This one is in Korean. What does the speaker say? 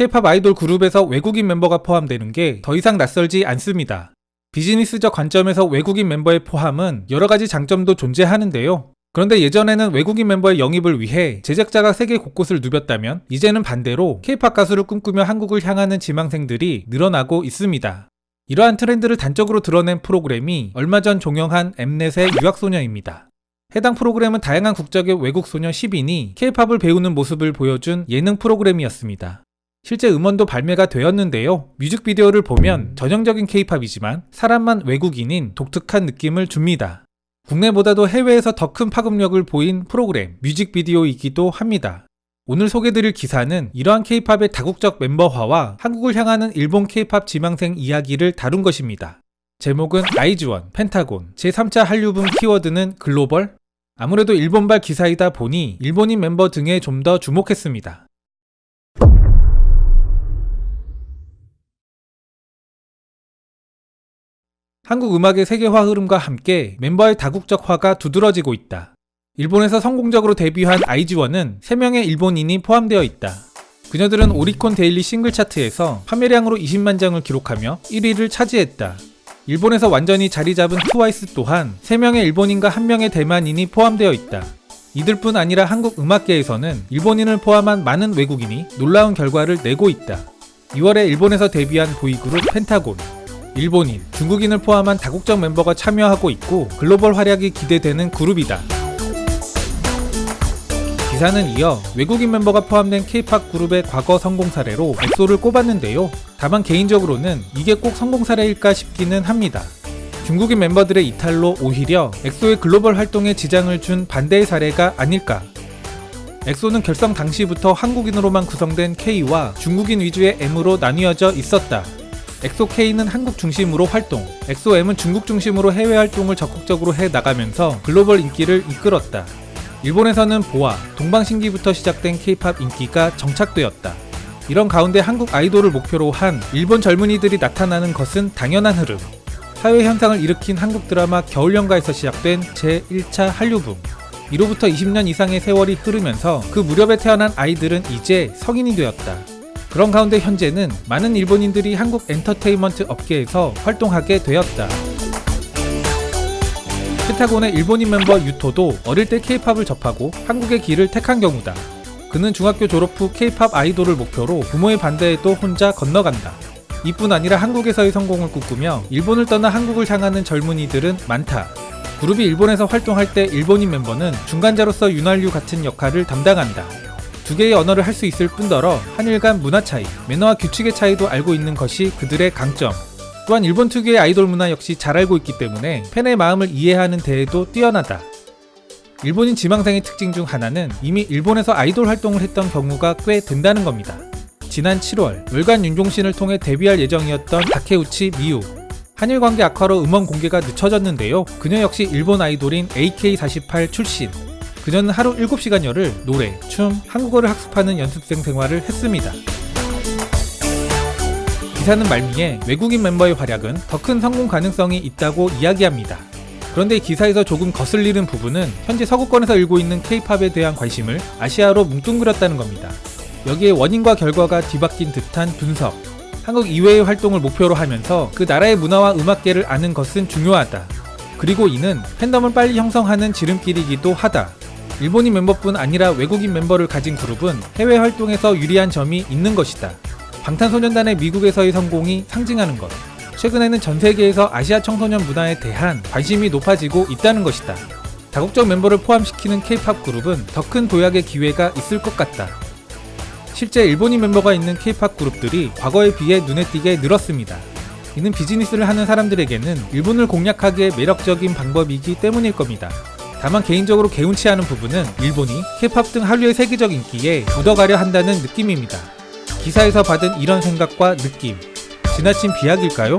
K-팝 아이돌 그룹에서 외국인 멤버가 포함되는 게 더 이상 낯설지 않습니다. 비즈니스적 관점에서 외국인 멤버의 포함은 여러 가지 장점도 존재하는데요. 그런데 예전에는 외국인 멤버의 영입을 위해 제작자가 세계 곳곳을 누볐다면 이제는 반대로 K-팝 가수를 꿈꾸며 한국을 향하는 지망생들이 늘어나고 있습니다. 이러한 트렌드를 단적으로 드러낸 프로그램이 얼마 전 종영한 엠넷의 유학소녀입니다. 해당 프로그램은 다양한 국적의 외국 소녀 10인이 K-팝을 배우는 모습을 보여준 예능 프로그램이었습니다. 실제 음원도 발매가 되었는데요. 뮤직비디오를 보면 전형적인 K-팝이지만 사람만 외국인인 독특한 느낌을 줍니다. 국내보다도 해외에서 더 큰 파급력을 보인 프로그램, 뮤직비디오이기도 합니다. 오늘 소개드릴 기사는 이러한 K-팝의 다국적 멤버화와 한국을 향하는 일본 K-팝 지망생 이야기를 다룬 것입니다. 제목은 아이즈원, 펜타곤, 제3차 한류붐 키워드는 글로벌? 아무래도 일본발 기사이다 보니 일본인 멤버 등에 좀 더 주목했습니다. 한국 음악의 세계화 흐름과 함께 멤버의 다국적화가 두드러지고 있다. 일본에서 성공적으로 데뷔한 아이즈원은 3명의 일본인이 포함되어 있다. 그녀들은 오리콘 데일리 싱글 차트에서 판매량으로 20만 장을 기록하며 1위를 차지했다. 일본에서 완전히 자리 잡은 트와이스 또한 3명의 일본인과 1명의 대만인이 포함되어 있다. 이들뿐 아니라 한국 음악계에서는 일본인을 포함한 많은 외국인이 놀라운 결과를 내고 있다. 2월에 일본에서 데뷔한 보이그룹 펜타곤. 일본인, 중국인을 포함한 다국적 멤버가 참여하고 있고 글로벌 활약이 기대되는 그룹이다. 기사는 이어 외국인 멤버가 포함된 K-팝 그룹의 과거 성공 사례로 엑소를 꼽았는데요. 다만 개인적으로는 이게 꼭 성공 사례일까 싶기는 합니다. 중국인 멤버들의 이탈로 오히려 엑소의 글로벌 활동에 지장을 준 반대의 사례가 아닐까. 엑소는 결성 당시부터 한국인으로만 구성된 K와 중국인 위주의 M으로 나뉘어져 있었다. 엑소 K는 한국 중심으로 활동, 엑소 M은 중국 중심으로 해외 활동을 적극적으로 해 나가면서 글로벌 인기를 이끌었다. 일본에서는 보아, 동방신기부터 시작된 K-팝 인기가 정착되었다. 이런 가운데 한국 아이돌을 목표로 한 일본 젊은이들이 나타나는 것은 당연한 흐름. 사회 현상을 일으킨 한국 드라마 겨울연가에서 시작된 제1차 한류붐. 이로부터 20년 이상의 세월이 흐르면서 그 무렵에 태어난 아이들은 이제 성인이 되었다. 그런 가운데 현재는 많은 일본인들이 한국 엔터테인먼트 업계에서 활동하게 되었다. 펜타곤의 일본인 멤버 유토도 어릴 때 케이팝을 접하고 한국의 길을 택한 경우다. 그는 중학교 졸업 후 케이팝 아이돌을 목표로 부모의 반대에도 혼자 건너간다. 이뿐 아니라 한국에서의 성공을 꿈꾸며 일본을 떠나 한국을 향하는 젊은이들은 많다. 그룹이 일본에서 활동할 때 일본인 멤버는 중간자로서 윤활유 같은 역할을 담당한다. 두 개의 언어를 할 수 있을 뿐더러 한일 간 문화 차이, 매너와 규칙의 차이도 알고 있는 것이 그들의 강점. 또한 일본 특유의 아이돌 문화 역시 잘 알고 있기 때문에 팬의 마음을 이해하는 데에도 뛰어나다. 일본인 지망생의 특징 중 하나는 이미 일본에서 아이돌 활동을 했던 경우가 꽤 된다는 겁니다. 지난 7월 월간 윤종신을 통해 데뷔할 예정이었던 다케우치 미유 한일 관계 악화로 음원 공개가 늦춰졌는데요. 그녀 역시 일본 아이돌인 AK48 출신. 그녀는 하루 7시간여를 노래, 춤, 한국어를 학습하는 연습생 생활을 했습니다. 기사는 말미에 외국인 멤버의 활약은 더 큰 성공 가능성이 있다고 이야기합니다. 그런데 이 기사에서 조금 거슬리는 부분은 현재 서구권에서 일고 있는 K-팝에 대한 관심을 아시아로 뭉뚱그렸다는 겁니다. 여기에 원인과 결과가 뒤바뀐 듯한 분석. 한국 이외의 활동을 목표로 하면서 그 나라의 문화와 음악계를 아는 것은 중요하다. 그리고 이는 팬덤을 빨리 형성하는 지름길이기도 하다. 일본인 멤버뿐 아니라 외국인 멤버를 가진 그룹은 해외 활동에서 유리한 점이 있는 것이다. 방탄소년단의 미국에서의 성공이 상징하는 것. 최근에는 전 세계에서 아시아 청소년 문화에 대한 관심이 높아지고 있다는 것이다. 다국적 멤버를 포함시키는 K-팝 그룹은 더 큰 도약의 기회가 있을 것 같다. 실제 일본인 멤버가 있는 K-팝 그룹들이 과거에 비해 눈에 띄게 늘었습니다. 이는 비즈니스를 하는 사람들에게는 일본을 공략하기에 매력적인 방법이기 때문일 겁니다. 다만 개인적으로 개운치 않은 부분은 일본이 K-팝 등 한류의 세계적 인기에 묻어가려 한다는 느낌입니다. 기사에서 받은 이런 생각과 느낌, 지나친 비약일까요?